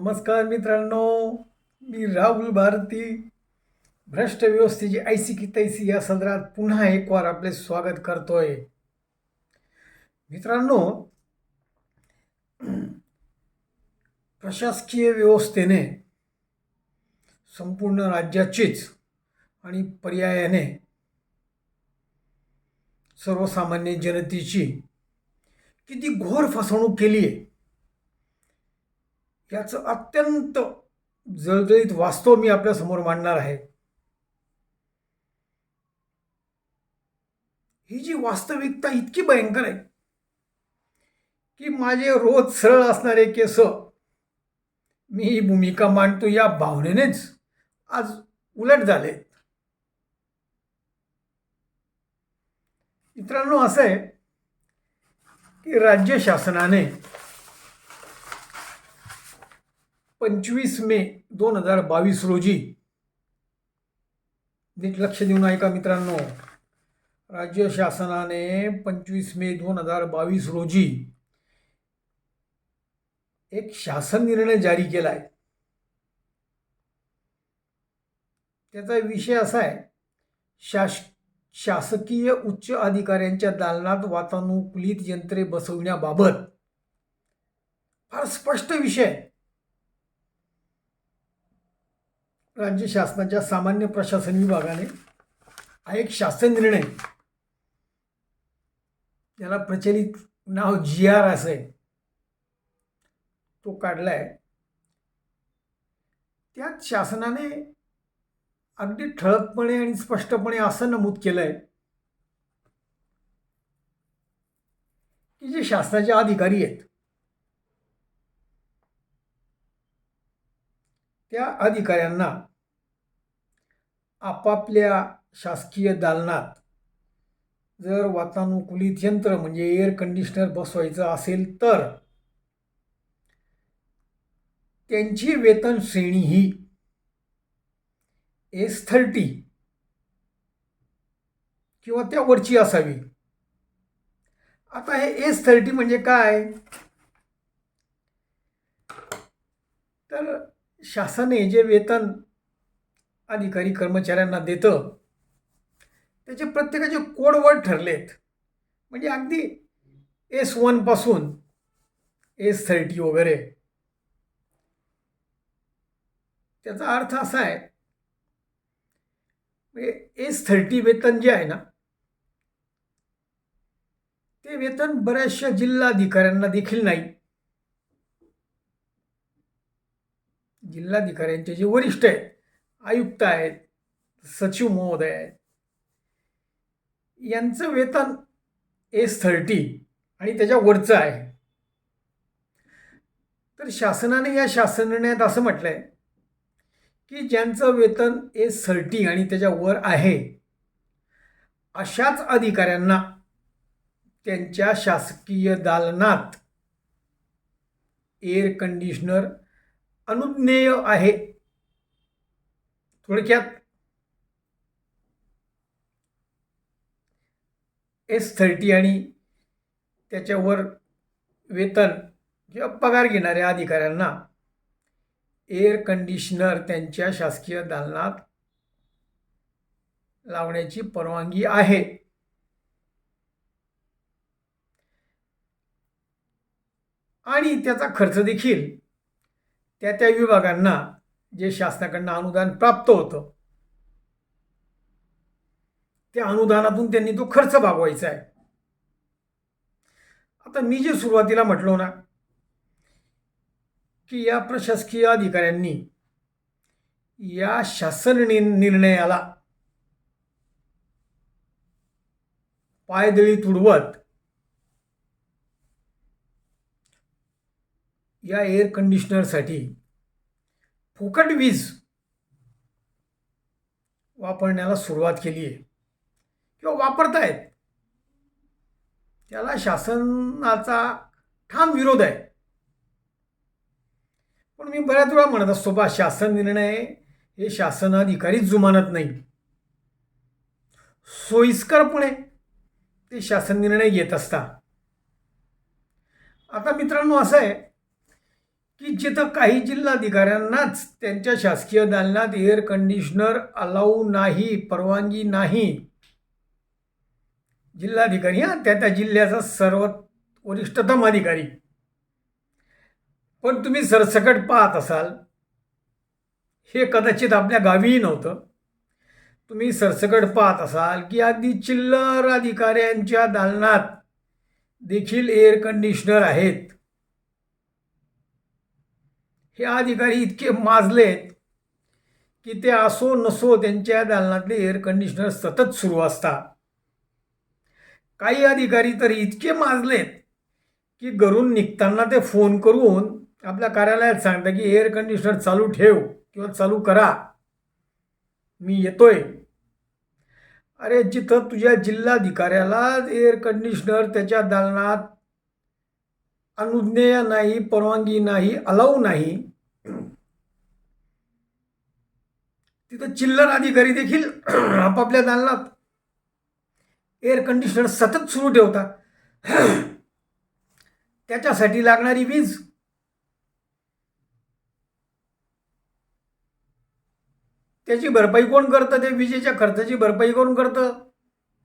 नमस्कार मित्रांनो मी राहुल भारती. भ्रष्ट व्यवस्थेची ऐसी की तैसी या सदरात पुन्हा एक वार आपले स्वागत करतोय. मित्रांनो प्रशासकीय व्यवस्थेने संपूर्ण राज्याचीच आणि पर्यायाने सर्वसामान्य जनतेची किती घोर फसवणूक केली आहे याचं अत्यंत जळजळीत वास्तव मी आपल्यासमोर मांडणार आहे. ही जी वास्तविकता इतकी भयंकर आहे की माझे रोज सरळ असणारे केस मी ही भूमिका मांडतो या भावनेनेच आज उलट झाले. मित्रांनो असं आहे की राज्य शासनाने पंचवीस मे दोन हजार बावीस रोजी. नीट लक्ष देऊन ऐका मित्रांनो. राज्य शासनाने पंचवीस मे दोन हजार बावीस रोजी एक शासन निर्णय जारी केला आहे त्याचा विषय असा आहे शास शासकीय उच्च अधिकाऱ्यांच्या दालनात वातानुकूलित यंत्रे बसवण्याबाबत. फार स्पष्ट विषय आहे राज्य शासनाच्या सामान्य प्रशासन विभागाने हा एक शासन निर्णय याला प्रचलित नाव जी आर असं आहे तो काढला आहे त्यात शासनाने अगदी ठळकपणे आणि स्पष्टपणे असं नमूद केलं आहे की जे शासनाचे अधिकारी आहेत त्या अधिकाऱ्यांना आपापल्या शासकीय दालनात जर वातानुकूलित यंत्र म्हणजे एअर कंडिशनर बसवायचं असेल तर त्यांची वेतन श्रेणी ही एस थर्टी किंवा त्यावरची असावी. आता हे एस थर्टी म्हणजे काय? शासने जे वेतन अधिकारी कर्मचाऱ्यांना देतं त्याचे प्रत्येकाचे कोडवर्ड ठरलेत. म्हणजे अगदी एस वनपासून एस थर्टी वगैरे. त्याचा अर्थ असा आहे म्हणजे एस थर्टी वेतन जे आहे ना ते वेतन बऱ्याचशा जिल्हाधिकाऱ्यांना देखील नाही. जिल्हाधिकाऱ्यांचे जे वरिष्ठ आहेत आयुक्त आहेत सचिव महोदय आहेत यांचं वेतन एस थर्टी आणि त्याच्या वरचं आहे. तर शासनाने या शासन निर्णयात असं म्हटलं आहे की ज्यांचं वेतन एस थर्टी आणि त्याच्या वर आहे अशाच अधिकाऱ्यांना त्यांच्या शासकीय दालनात एअर कंडिशनर अनुज्ञेय आहे. थोडक्यात एस थर्टी आणि त्याच्यावर वेतन किंवा पगार घेणाऱ्या अधिकाऱ्यांना एअर कंडिशनर त्यांच्या शासकीय दालनात लावण्याची परवानगी आहे. आणि त्याचा खर्च देखील त्या त्या विभागांना जे शासनाकडनं अनुदान प्राप्त होतं त्या अनुदानातून त्यांनी तो खर्च भागवायचा आहे. आता मी जे सुरुवातीला म्हटलो ना की या प्रशासकीय अधिकाऱ्यांनी या शासन निर्णयाला पायदळी तुडवत या एअर कंडिशनरसाठी फुकट वीज वापरण्याला सुरुवात केली आहे. किंवा वापरतायत. त्याला शासनाचा ठाम विरोध आहे. पण मी बऱ्याच वेळा म्हणत असतो बा शासन निर्णय हे शासनाधिकारीच जुमानत नाही. सोयीस्करपणे ते शासन निर्णय घेत असता आता मित्रांनो असं आहे की जिथं काही जिल्हाधिकाऱ्यांनाच त्यांच्या शासकीय दालनात एअर कंडिशनर अलाऊ नाही परवानगी नाही. जिल्हाधिकारी हा त्या त्या जिल्ह्याचा सर्व वरिष्ठतम अधिकारी. पण तुम्ही सरसकट पाहत असाल हे कदाचित आपल्या गावीही नव्हतं. तुम्ही सरसकट पाहत असाल की अगदी चिल्लर अधिकाऱ्यांच्या दालनात देखील एअर कंडिशनर आहेत. हे अधिकारी इतके माजलेत की ते असो नसो त्यांच्या दालनातले एअर कंडिशनर सतत सुरू असतात. काही अधिकारी तर इतके माजलेत की घरून निघताना ते फोन करून आपल्या कार्यालयात सांगतात की एअर कंडिशनर चालू ठेव किंवा चालू करा. मी येतोय. अरे जिथं तुझ्या जिल्हाधिकाऱ्याला एअर कंडिशनर त्याच्या दालनात अनुज्ञेय नाही परवानगी नाही अलाऊ नाही. तिथं चिल्लर अधिकारी देखील आपापल्या दालनात एअर कंडिशनर सतत सुरू ठेवतात. त्याच्यासाठी लागणारी वीज. त्याची भरपाई कोण करतं? ते विजेच्या खर्चाची भरपाई कोण करतं?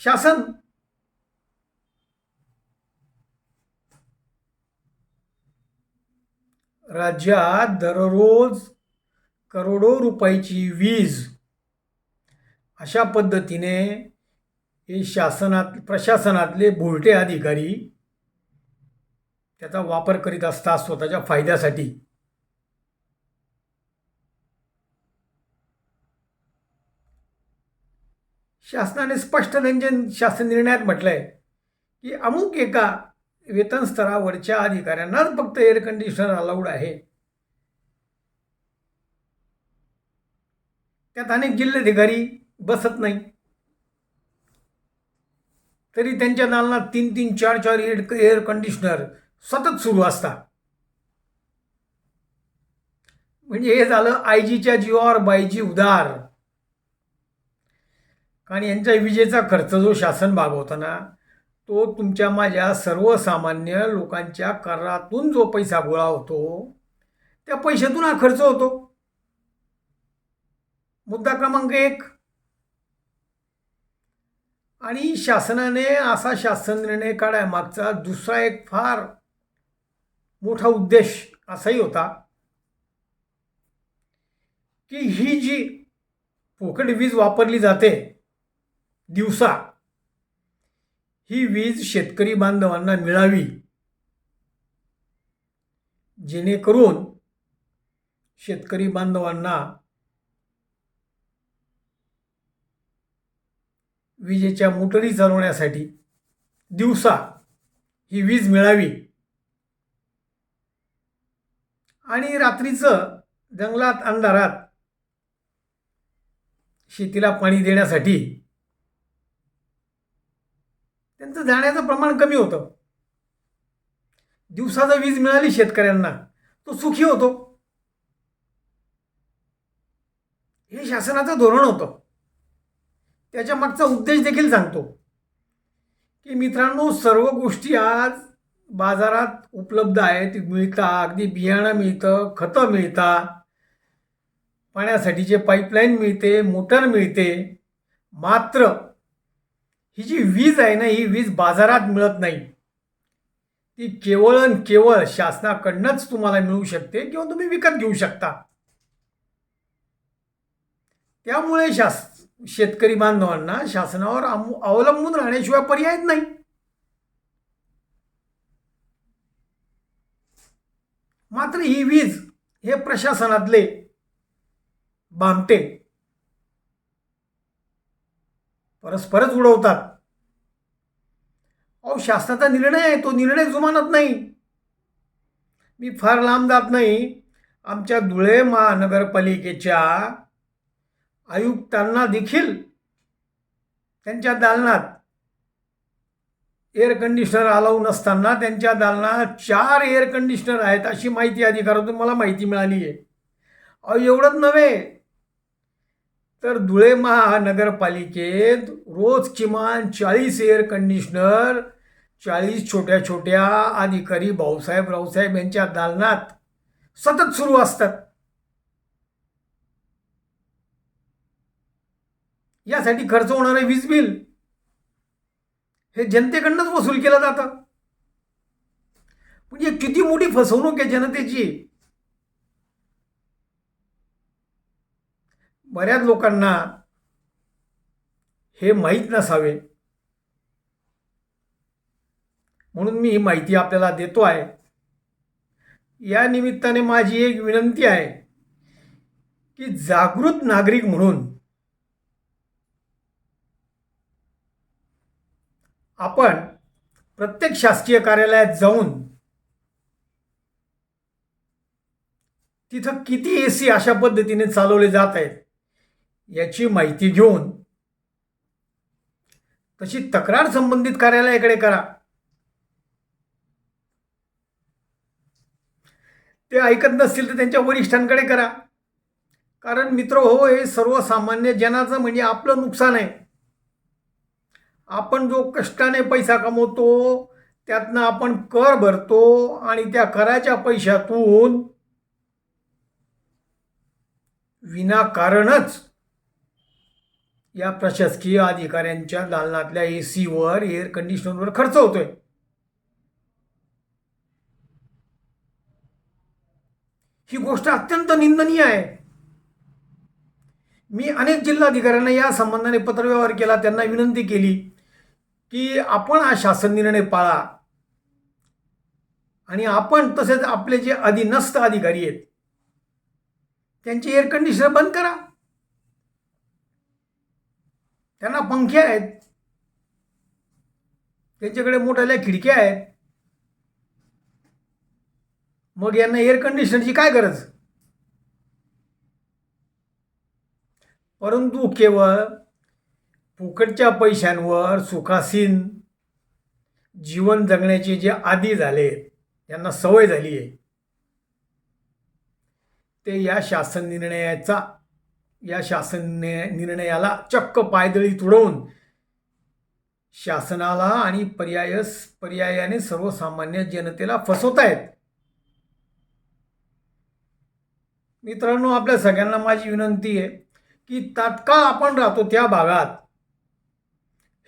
शासन. राज्यात दररोज करोडो रुपयाची वीज. अशा पद्धतीने हे शासनात प्रशासनातले भुलटे अधिकारी त्याचा वापर करीत असतात स्वतःच्या फायद्यासाठी. शासनाने स्पष्ट त्यांच्या शासन निर्णयात म्हटलंय की अमुक एका वेतन स्तरावरच्या अधिकाऱ्यांनाच फक्त एअर कंडिशनर अलाउड आहे. त्यात अनेक जिल्हाधिकारी बसत नाही. तरी त्यांच्या दालनात तीन तीन चार चार एअर एअर कंडिशनर सतत सुरू असतात. म्हणजे हे झालं आय जीच्या जीवावर बायजी उदार. कारण यांच्या विजेचा खर्च जो शासन भागवताना तो तुमच्या माझ्या सर्वसामान्य लोकांच्या करातून जो पैसा गोळा होतो त्या पैशातून हा खर्च होतो. मुद्दा क्रमांक एक. आणि शासनाने असा शासन निर्णय काढायमागचा दुसरा एक फार मोठा उद्देश असाही होता की ही जी पोकट वीज वापरली जाते दिवसा ही वीज शेतकरी बांधवांना मिळावी. जेणेकरून शेतकरी बांधवांना विजेच्या मोटरी चालवण्यासाठी दिवसा ही वीज मिळावी. आणि रात्रीचं जंगलात अंधारात शेतीला पाणी देण्यासाठी त्यांचं जाण्याचं प्रमाण कमी होतं. दिवसाचा वीज मिळाली शेतकऱ्यांना तो सुखी होतो. हे शासनाचं धोरण होतं. त्याच्या मागचा उद्देश देखील सांगतो. की मित्रांनो सर्व गोष्टी आज बाजारात उपलब्ध आहेत. मिळतात अगदी बियाणं मिळतं खतं मिळतात पाण्यासाठीचे पाईपलाईन मिळते मोटर मिळते. मात्र ही जी वीज आहे ना ही वीज बाजारात मिळत नाही. ती केवळ आणि केवळ शासनाकडनंच तुम्हाला मिळू शकते किंवा तुम्ही विकत घेऊ शकता. त्यामुळे शास शेतकरी बांधवांना शासनावर अवलंबून राहण्याशिवाय पर्यायच नाही. मात्र ही वीज हे प्रशासनातले बामटे परस्परच उडवतात. अहो शासनाचा निर्णय आहे तो. निर्णय जुमानत नाही. मी फार लांब जात नाही. आमच्या धुळे महानगरपालिकेच्या आयुक्तांना देखील त्यांच्या दालनात एअर कंडिशनर अलाऊ नसताना त्यांच्या दालनात चार एअर कंडिशनर आहेत अशी माहिती अधिकारातून मला माहिती मिळाली आहे अहो एवढंच नव्हे. तर धुळे महानगरपालिकेत रोज किमान चाळीस एअर कंडिशनर चाळीस छोट्या छोट्या अधिकारी भाऊसाहेब रावसाहेब यांच्या दालनात सतत सुरू असतात. यासाठी खर्च होणारं वीज बिल हे जनतेकडनंच वसूल केलं जातं. म्हणजे किती मोठी फसवणूक आहे जनतेची. बऱ्याच लोकांना हे माहीत नसावे. म्हणून मी ही माहिती आपल्याला देतो आहे. या निमित्ताने माझी एक विनंती आहे की जागृत नागरिक म्हणून आपण प्रत्येक शासकीय कार्यालयात जाऊन तिथं किती ए सी अशा पद्धतीने चालवले जात आहेत? याची माहिती घेऊन तशी तक्रार संबंधित कार्यालयाकडे करा. ते ऐकत नसतील तर त्यांच्या वरिष्ठांकडे करा. कारण मित्र हो हे सर्वसामान्य जनाचं म्हणजे आपलं नुकसान आहे. आपण जो कष्टाने पैसा कमवतो त्यातनं आपण कर भरतो आणि त्या कराच्या पैशातून विनाकारणच या प्रशासकीय अधिकाऱ्यांच्या दालनातल्या ए सीवर एअर कंडिशनरवर खर्च होतोय. ही गोष्ट अत्यंत निंदनीय आहे. मी अनेक जिल्हाधिकाऱ्यांना या संबंधाने पत्रव्यवहार केला त्यांना विनंती केली की आपण हा शासन निर्णय पाळा आणि आपण तसेच आपले जे अधीनस्थ अधिकारी आहेत त्यांचे एअर कंडिशनर बंद करा. त्यांना पंखे आहेत. त्यांच्याकडे मोठ्याल्या खिडक्या आहेत. मग यांना एअर कंडिशनरची काय गरज? परंतु केवळ फुकटच्या पैशांवर सुखासीन जीवन जगण्याचे जे आदी झाले यांना सवय झाली आहे. ते या शासन निर्णयाचा या शासन निर्णयाला चक्क पायदळी तुडवून शासनाला आणि पर्याय पर्यायाने सर्वसामान्य जनतेला फसवत आहेत मित्रांनो आपल्या सगळ्यांना माझी विनंती आहे की तात्काळ आपण राहतो त्या भागात.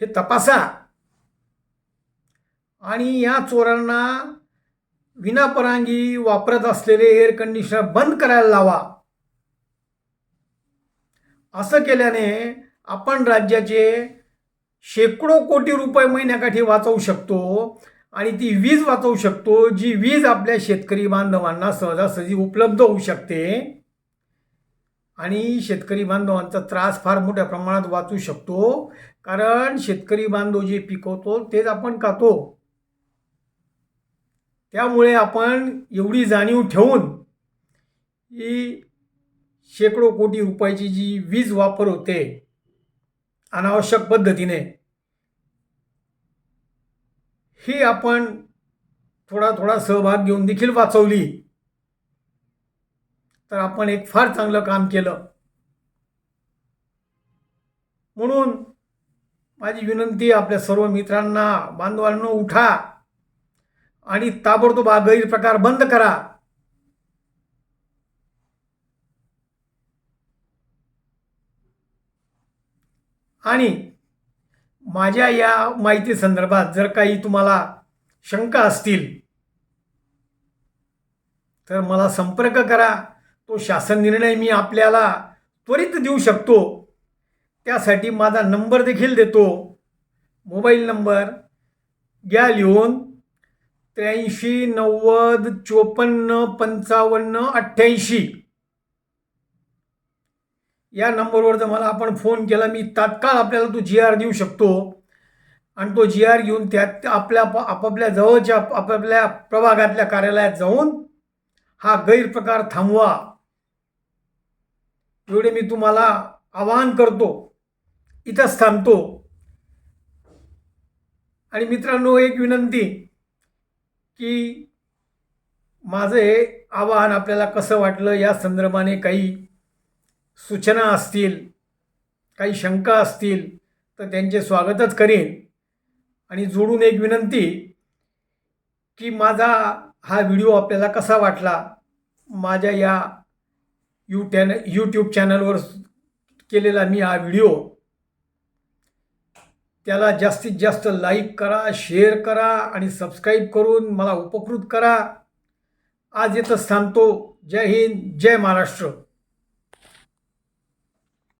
हे तपासा. आणि या चोरांना विनापरांगी वापरत असलेले एअर कंडिशनर बंद करायला लावा. असं केल्याने आपण राज्याचे शेकडो कोटी रुपये महिन्याकाठी वाचवू शकतो आणि ती वीज वाचवू शकतो जी वीज आपल्या शेतकरी बांधवांना सहजासहजी उपलब्ध होऊ शकते. आणि शेतकरी बांधवांचा त्रास फार मोठ्या प्रमाणात वाचू शकतो कारण शेतकरी बांधव जे पिकवतो तेच आपण खातो. त्यामुळे आपण एवढी जाणीव ठेवून ही शेकडो कोटी रुपयाची जी वीज वापर होते अनावश्यक पद्धतीने ही आपण थोडा थोडा सहभाग घेऊन देखील वाचवली. तर आपण एक फार चांगलं काम केलं. म्हणून माझी विनंती आपल्या सर्व मित्रांना बांधवांना उठा आणि ताबडतोब हा गैरप्रकार बंद करा. आणि माझ्या या माहिती संदर्भात जर काही तुम्हाला शंका असतील तर मला संपर्क करा. तो शासन निर्णय मी आपल्याला त्वरित देऊ शकतो. त्यासाठी माझा नंबर देखील देतो. मोबाईल नंबर घ्या लिहून. त्र्याऐंशी नव्वद चोपन्न पंचावन्न अठ्ठ्याऐंशी. या नंबरवर जर मला आपण फोन केला मी तात्काळ आपल्याला तो जी आर देऊ शकतो. आणि तो जी आर घेऊन त्यात आपल्या आपापल्या जवळच्या आपापल्या प्रभागातल्या कार्यालयात जाऊन हा गैरप्रकार थांबवा. एवढे मी तुम्हाला आवाहन करतो. इथंच थांबतो. आणि मित्रांनो एक विनंती की माझं हे आवाहन आपल्याला कसं वाटलं या संदर्भाने काही सूचना असतील काही शंका असतील तर त्यांचे स्वागतच करेन. आणि जोडून एक विनंती की माझा हा व्हिडिओ आपल्याला कसा वाटला माझ्या या यू टॅन यूट्यूब चॅनलवर केलेला मी हा व्हिडिओ त्याला जास्तीत जास्त लाईक करा शेअर करा आणि सबस्क्राईब करून मला उपकृत करा. आज येथंच थांबतो. जय हिंद जय महाराष्ट्र.